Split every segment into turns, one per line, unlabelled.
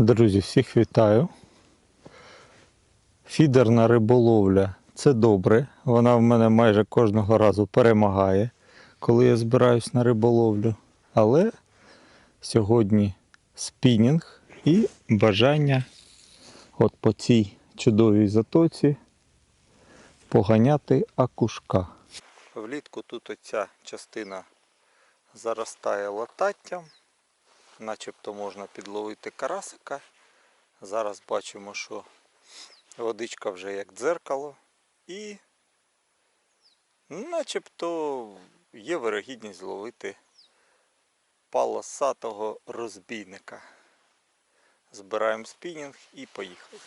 Друзі, всіх вітаю. Фідерна риболовля це добре. Вона в мене майже кожного разу перемагає, коли я збираюсь на риболовлю. Але сьогодні спінінг і бажання от по цій чудовій затоці поганяти акушка. Влітку тут оця частина заростає лататтям начебто можна підловити карасика. Зараз бачимо, що водичка вже як дзеркало і начебто є вирогідність зловити полосатого розбійника. Збираємо спінінг і поїхали.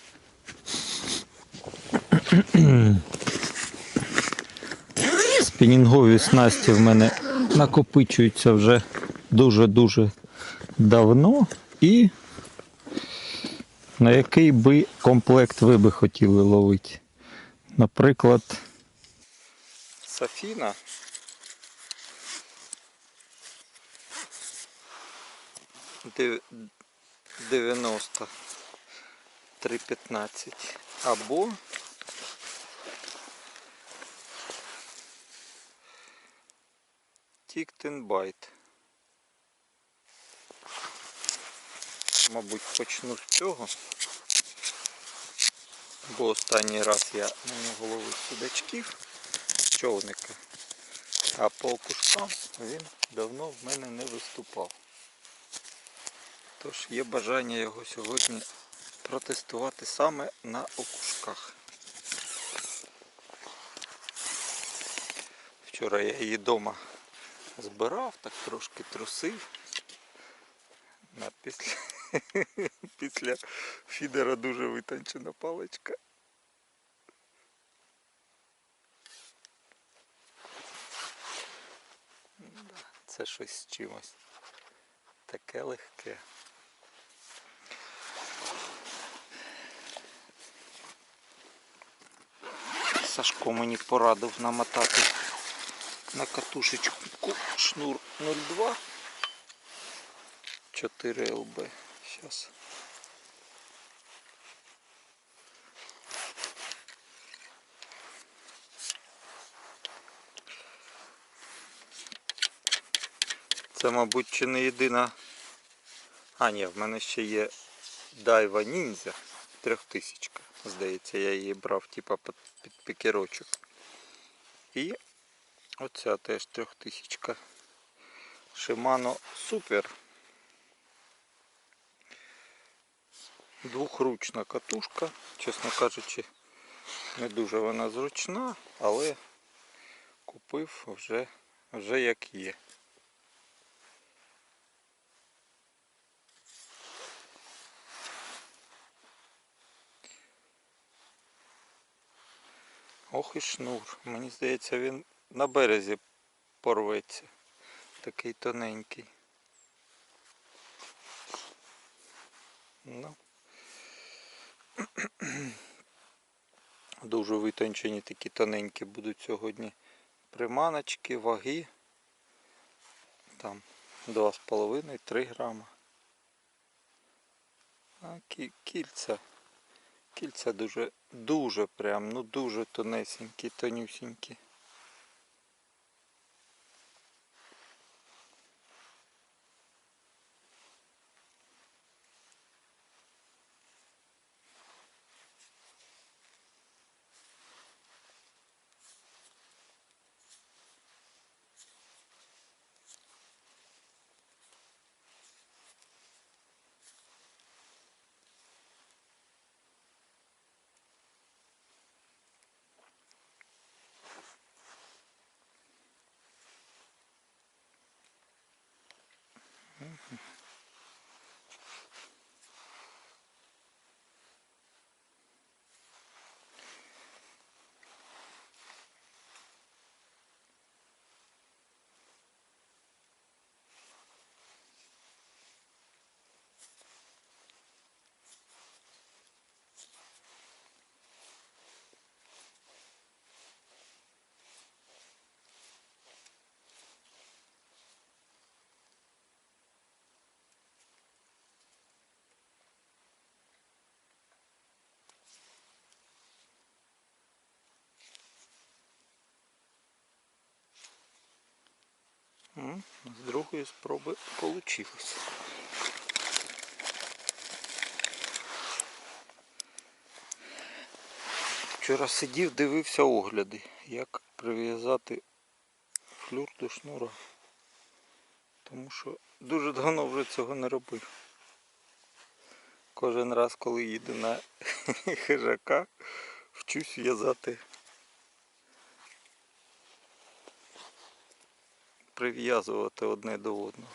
Спінінгові снасті в мене накопичуються вже дуже-дуже давно і на який би комплект ви би хотіли ловити. Наприклад, Сафіна. Дев- 90 315 або Тіктенбайт. Мабуть, почну з цього. Бо останній раз я на нього ловив судачків, човника. А по окушкам він давно в мене не виступав. Тож є бажання його сьогодні протестувати саме на окушках. Вчора я її вдома збирав, так трошки трусив. На після, після фідера дуже витончена паличка. Це щось з чимось. Таке легке. Сашко мені порадив намотати на катушечку шнур 02 4 ЛБ. Сейчас. Це, мабуть, чи не єдина. А, ні, в мене ще є Дайва Ніндзя 3000. Здається, я її брав типа під, пікерочок. І оця теж 3000. Shimano Super. Двохручна катушка, чесно кажучи, не дуже вона зручна, але купив вже, вже як є. Ох і шнур. Мені здається, він на березі порветься. Такий тоненький. Ну. Дуже витончені такі тоненькі будуть сьогодні приманочки, ваги. Там 2,5-3 грама. А кільця. Кільця дуже, дуже прям, ну дуже тонесенькі, тонюсінькі. З другої спроби вийшло. Вчора сидів, дивився огляди, як прив'язати флюр до шнура. Тому що дуже давно вже цього не робив. Кожен раз, коли їду на хижака, вчусь в'язати. Прив'язувати одне до одного.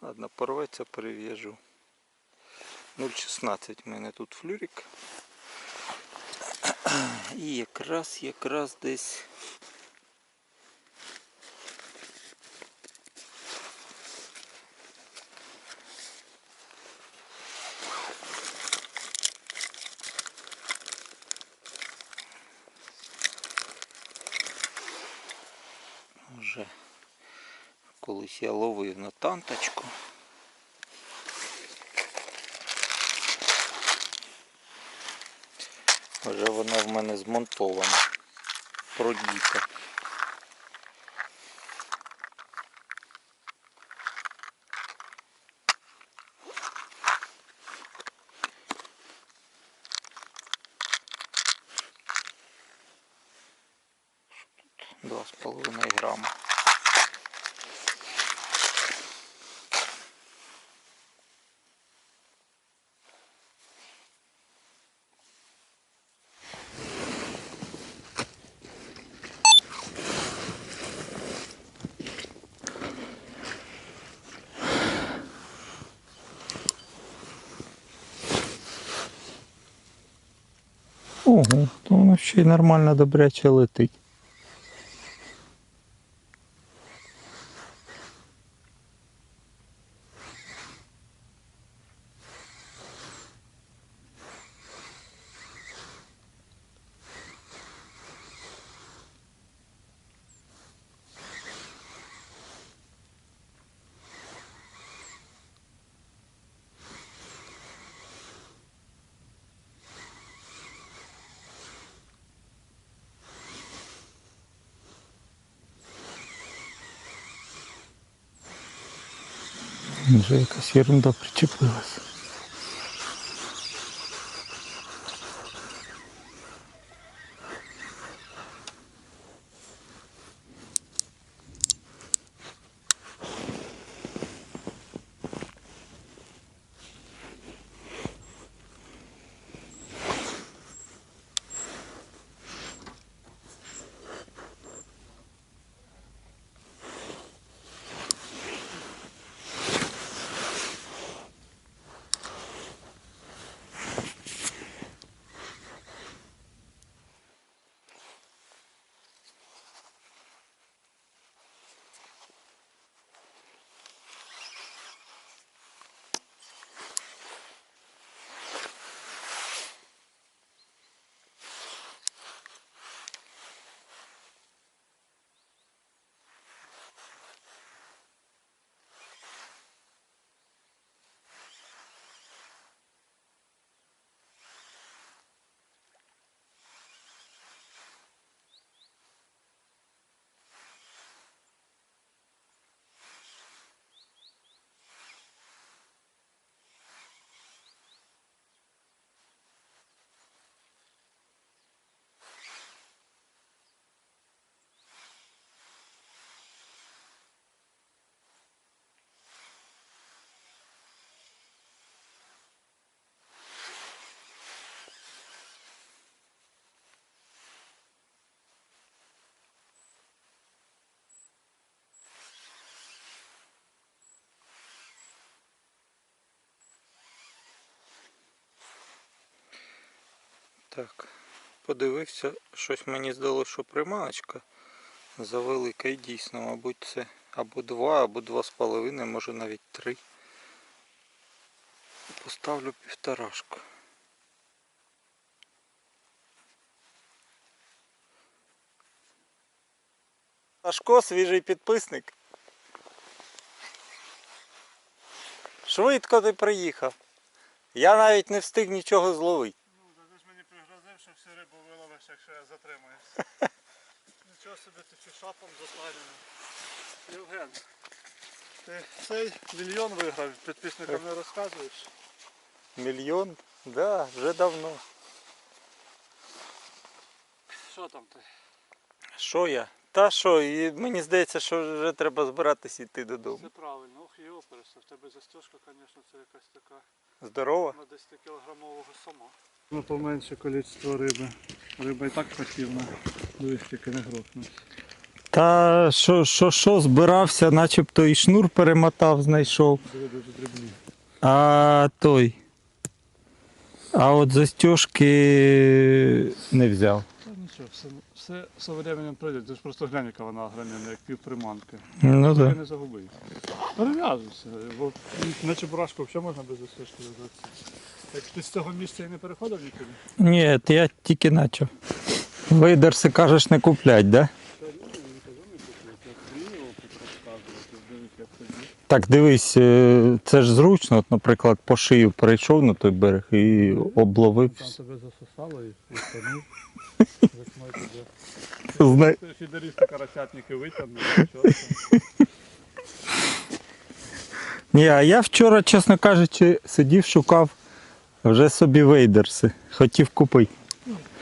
Ладно, порветься, перев'яжу. 0,16 в мене тут флюрик. І якраз, якраз десь. Вже колись я ловив на танточку. Вже вона в мене змонтована, продіта. Два з половиною грама. Ого, то воно ще й нормально добряче летить. Вже якась ерунда причепилась. Так, подивився, щось мені здалося, що приманочка завелика і дійсно, мабуть, це або два, або два з половиною, може навіть три. Поставлю півторашку. Сашко, свіжий підписник. Швидко ти приїхав. Я навіть не встиг нічого зловити.
Ну, та ти ж мені пригрозив, що всю рибу виловиш, якщо я затримаюсь. Нічого собі ти чи шапом затарює. Євген, ти цей мільйон виграв, підписникам не розказуєш?
Мільйон? Да, вже давно.
Що там ти?
Що я? Та що, і мені здається, що вже треба збиратись йти додому.
Це правильно, ох в тебе застежка, звісно, це якась така
Здорово?
на 10 кілограмового сама. Ну поменше кількість риби. Риба і так хотівна. Дивись, тільки не грохнуть.
Та що, що, що, збирався, начебто і шнур перемотав, знайшов.
Диви дуже дрібні.
А той. А от застежки не взяв.
Нічого, все, все со временем пройде. Ти ж просто глянь, яка вона огромна, як півприманки.
Ну так.
не загубив. Перев'язуйся, бо наче бурашку взагалі можна без застежки в'язатися. Так ти з цього місця і не переходив нікуди?
Ні, я тільки почав. Вейдерси кажеш не куплять, да?
Та ні, не кажу, не купити. Я свій опит розказувати, дивись, як тоді.
Так дивись, е, це ж зручно, от, наприклад, по шию перейшов на той берег і обловив.
Там тебе засосало і тебе.
Зна...
Фідерісти карасятники витягнули.
Ні, а я вчора, чесно кажучи, сидів, шукав вже собі вейдерси. Хотів купити.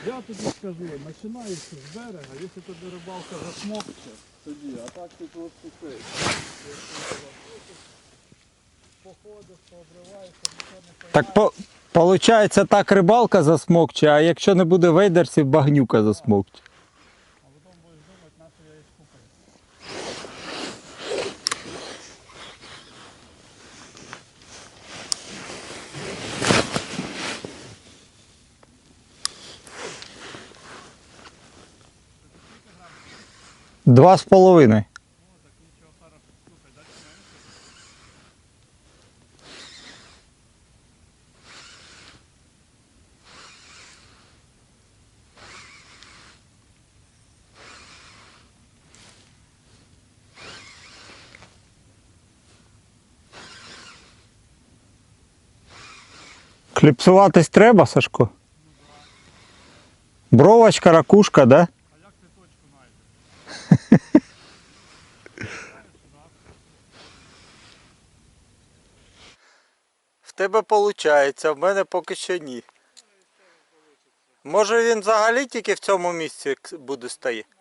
Я тобі скажу, починаєш з берега, якщо тобі рибалка засмокче, тоді, а так ти просто
Так по... Получається, так рибалка засмокче, а якщо не буде вейдерсів, багнюка засмокче.
А потім будеш думати, на що я їх купив.
Два з половиною. Кліпсуватись треба, Сашко? Бровочка, ракушка, да?
А як ти точку знайдеш?
В тебе виходить, в мене поки що ні. Може він взагалі тільки в цьому місці буде стояти?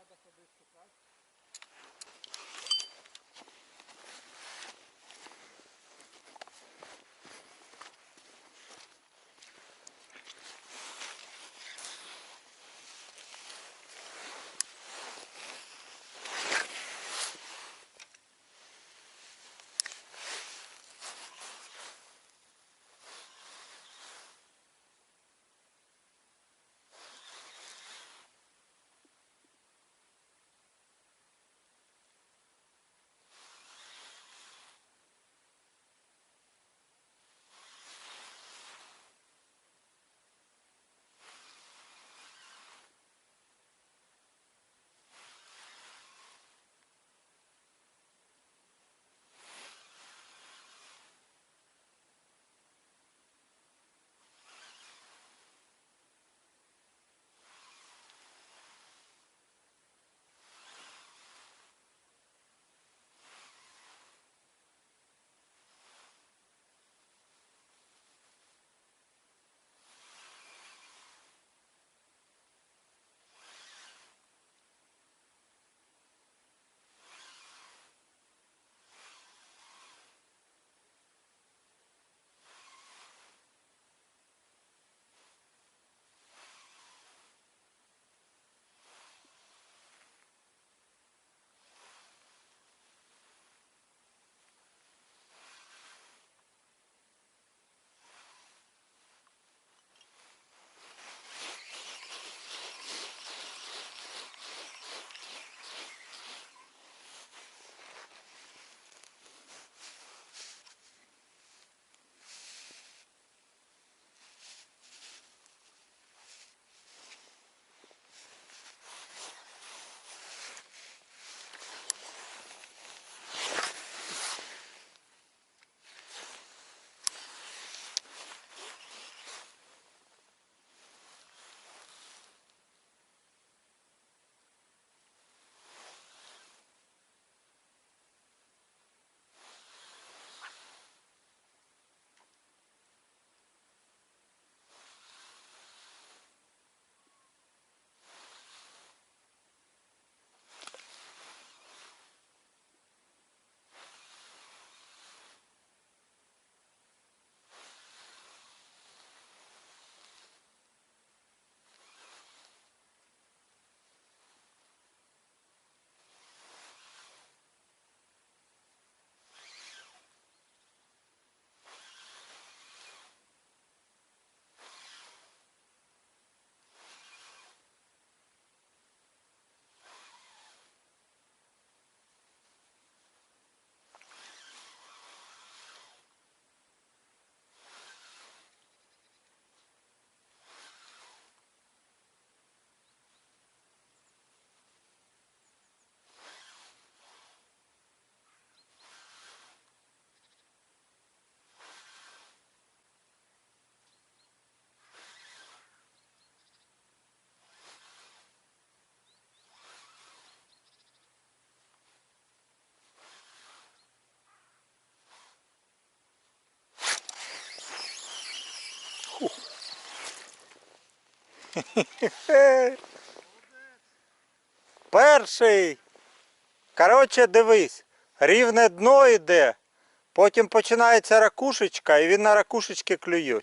Перший. Коротше, дивись, рівне дно йде, потім починається ракушечка, і він на ракушечки клює.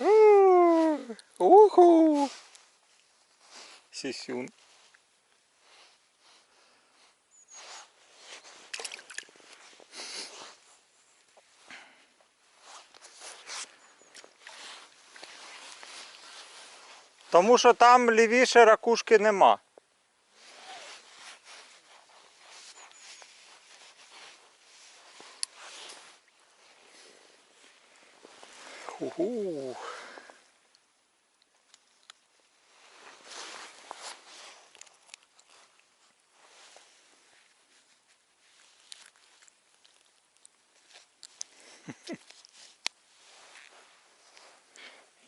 М, Уху. Сісюн. Тому що там лівіше ракушки нема. Уху.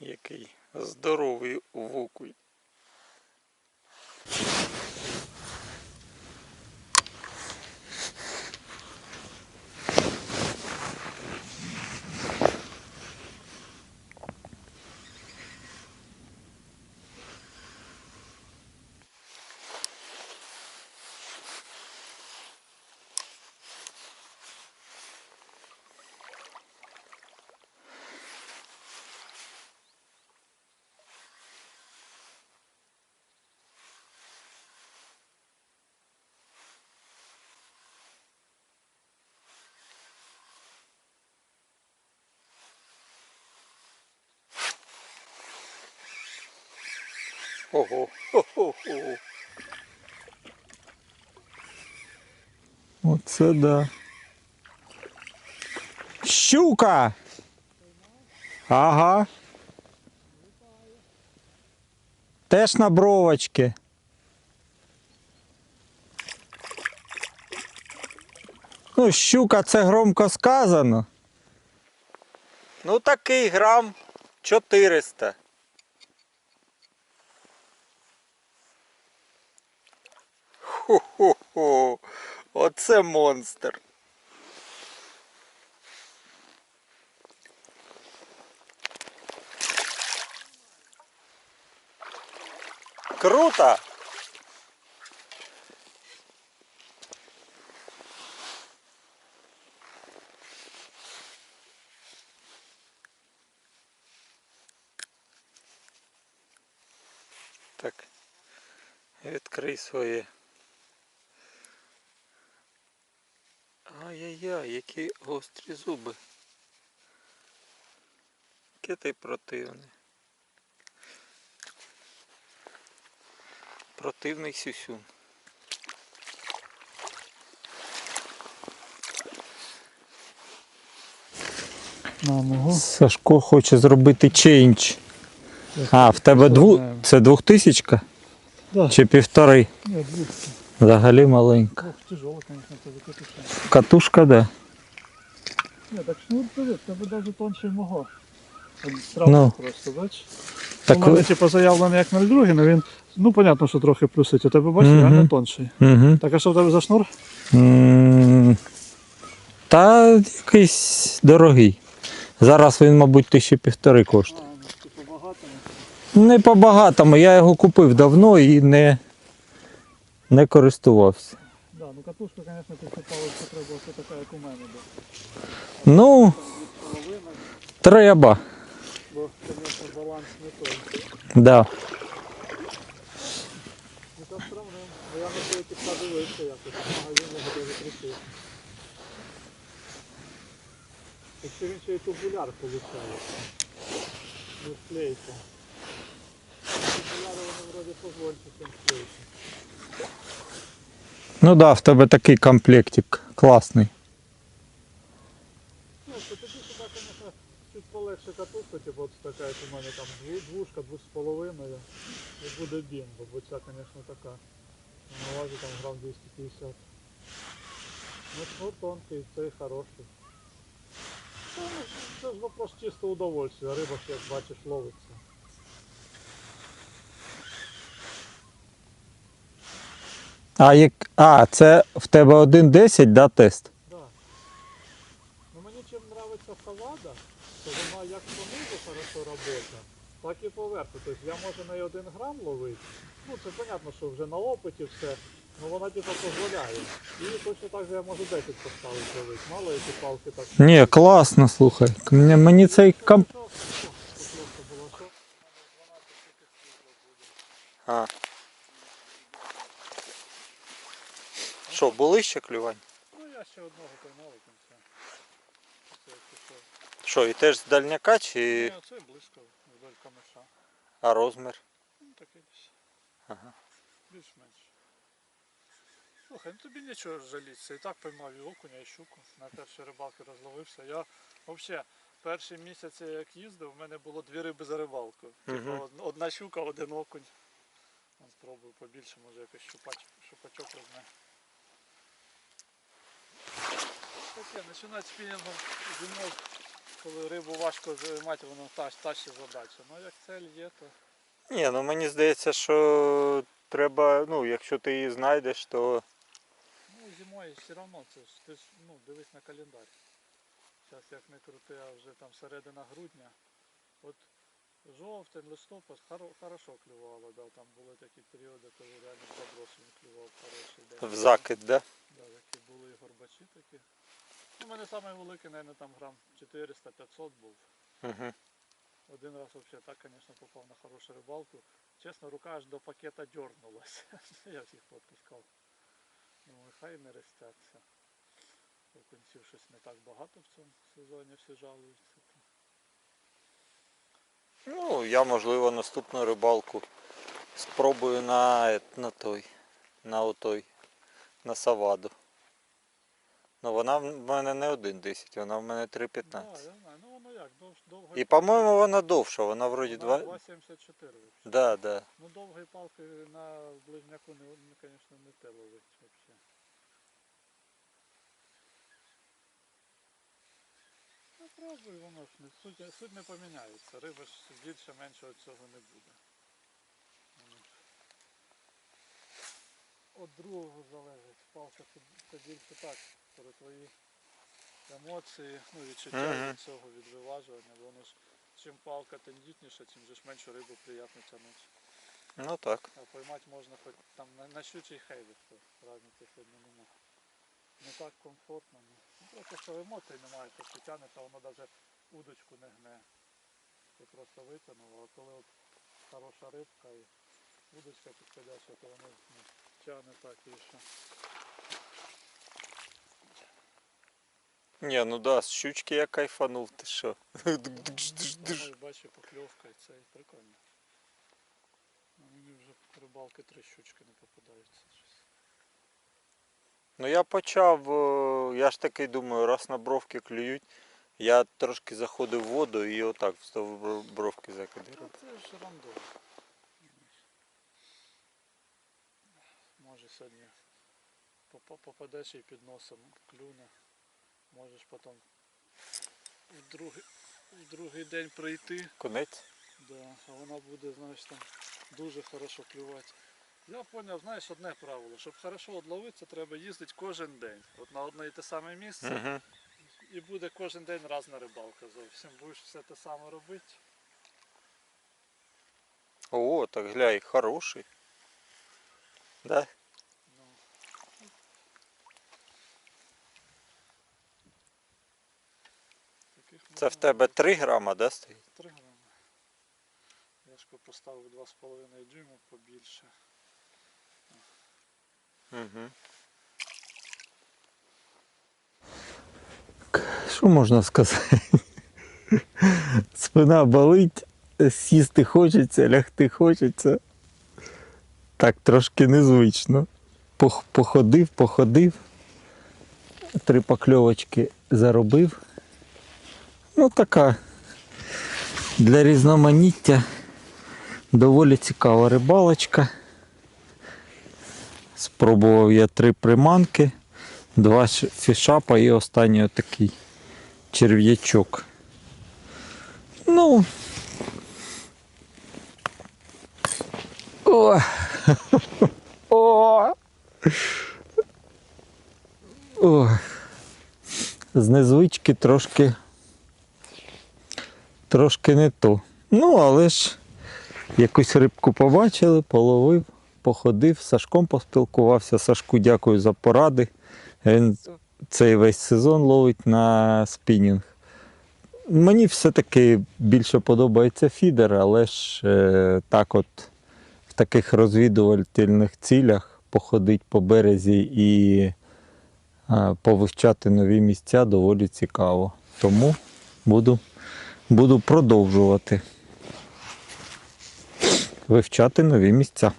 Який здоровий вокуй. Ого. Хо-хо-хо. Оце да. Щука! Ага. Теж на бровочки. Ну, щука це громко сказано. Ну такий грам 400. Хо-хо-хо. Оце монстр. Круто! Так. Відкрий своє. Ай-яй-яй, які гострі зуби. Яке ти противний. Противний сюсюн. Сашко хоче зробити чейндж. А, в тебе дву... це двохтисячка?
Да.
Чи півтори?
Нет, двух.
Взагалі маленька.
Ох, тяжело, конечно, это закатушка.
Катушка, да.
Нет, так шнур привет, тебе даже тоньше мого. Він Сразу
Ну.
просто, бач?
Так,
У мене типу заявлений як 0,2, але він, ну понятно, що трохи плюсить. У тебе бачиш, реально тонший.
угу.
Так а що в тебе за шнур?
М, Та якийсь дорогий. Зараз він, мабуть, тисячі півтори коштує.
А, ну, типу багато.
Не по-багатому, я його купив давно і не, не користувався.
Да, ну катушка, звісно, ти паличка треба ось така, як у мене. Да.
Ну, треба.
бо, звісно, баланс не той.
Да.
Ну та сравним. Бо я на цей типа дивився якось. Магазині його дуже крутив. Якщо він ще й тубуляр получає. Не склейка. Тубуляри вони вроді позвольте, ніж склейка.
Ну да, в тебе такий комплектик класний.
Ну, то тоді типу там двушка, двох з половиною. І буде бімбо, бо ця, звісно, така. На там грам 250. Ну, тонкий, цей хороший. Ну, Це ж вопрос чисто удовольствия, риба ж, як бачиш, ловиться.
А, як... а це в тебе 1.10, да, тест?
Да. Ну мені чим подобається салада, то вона як понизу хорошо робота, так і поверху. Тобто я можу на 1 грам ловити. Ну це понятно, що вже на опиті все. Ну вона типу дозволяє. І точно так же я можу 10 поставити ловити. Мало які палки так.
Ні, класно, слухай. Мені, мені цей комп...
Що, що, що що?
А. Що, були ще клювань?
Ну я ще одного поймав і. Це пішов.
Що, і теж з дальняка чи.
Ні, це близько вдоль камеша.
А розмір?
Ну такий десь.
Ага.
Більш-менш. Слухай, ну тобі нічого жалітися. І так поймав і окуня, і щуку. На першій рибалки розловився. Я взагалі перші місяці, як їздив, у мене було дві риби за рибалку. Типу,
Мгм.
од- одна щука, один окунь. Ну, Спробую побільше, може якось щупач, щупачок візьме. Таке, починати спінінгом зимою, коли рибу важко займати, воно тащ, тащить задача. Ну як цель є, то
Ні, ну мені здається, що треба, ну, якщо ти її знайдеш, то.
Ну, зимою все одно це ж ти ж ну, дивись на календар. Зараз як не крути, а вже там середина грудня. От жовтень, листопад хоро, хорошо клювало, да, там були такі періоди, коли реально забросом клював хороший день.
В закид, да?
Да, такі були і горбачі такі. Ну, у мене самий великий, мабуть, там грам 400-500 був.
Угу.
Один раз вообще так, конечно, попав на хорошу рибалку. Чесно, рука аж до пакета дернулась. Я всіх попускав. Думаю, хай не рестяться. Окунців щось не так багато в цьому сезоні, всі жалуються.
Ну, я можливо наступну рибалку спробую на, на той. На отой. На саваду. Ну вона в мене не 1.10, вона в мене 3.15.
Да, я знаю. Ну воно як, дов, довго.
І по-моєму вона довша, вона вроді 2.
2,74.
Да, да.
Ну довгої палки на близняку, не, не, те ловить взагалі. Ну пробуй, воно ж не суть, суть не поміняється. Риба ж більше менше від цього не буде. Воно ж От другого залежить. Палка це, це більше так, про твої емоції, ну відчуття
Мгм.
від цього, від виважування. Воно ж чим палка тендітніша, тим же ж менше рибу приємно тягнути.
Ну так.
А поймати можна хоч там на, на щучий хейві, то разниці сьогодні нема. Не так комфортно. Ну. Ну, просто що емоцій немає, то ти тягнеш, а воно навіть удочку не гне. Ти просто витягнув, а коли от хороша рибка і удочка підходяща, то воно ну, тягне так і що.
Ні, ну да, з щучки я кайфанув, ти що.
Ну, бачу покльовка і це прикольно. Мені вже рибалки три щучки не попадаються.
Ну я почав, е, я ж такий думаю, раз на бровки клюють. Я трошки заходив в воду і отак в сто бровки закидав.
Ну, це ж рандом. Може сьогодні попа- попадеш і під носом клюне. Можеш потім в другий, в другий день прийти,
Конець.
да, а вона буде, знаєш, там дуже хорошо клювати. Я зрозумів, знаєш, одне правило, щоб хорошо одловитися, треба їздити кожен день. От на одне і те саме місце.
Угу.
І буде кожен день різна рибалка зовсім. Будеш все те саме робити.
О, так глянь, хороший. Да?
Ну, таких
Це в тебе
робити
3 грама, да, стоїть?
3 грами. Я ж поставив 2,5 дюйма побільше.
Угу. Що можна сказати? Спина болить, сісти хочеться, лягти хочеться. Так трошки незвично. Походив, походив. Три покльовочки заробив. Ну така для різноманіття доволі цікава рибалочка. Спробував я три приманки, два фішапа і останній отакий черв'ячок. Ну. О! О! Ой. З незвички трошки. Трошки не то. Ну, але ж якусь рибку побачили, половив, походив, Сашком поспілкувався. Сашку дякую за поради. Він цей весь сезон ловить на спінінг. Мені все-таки більше подобається фідер, але ж е, так от в таких розвідувальних цілях походити по березі і е, повивчати нові місця доволі цікаво. Тому буду, буду продовжувати вивчати нові місця.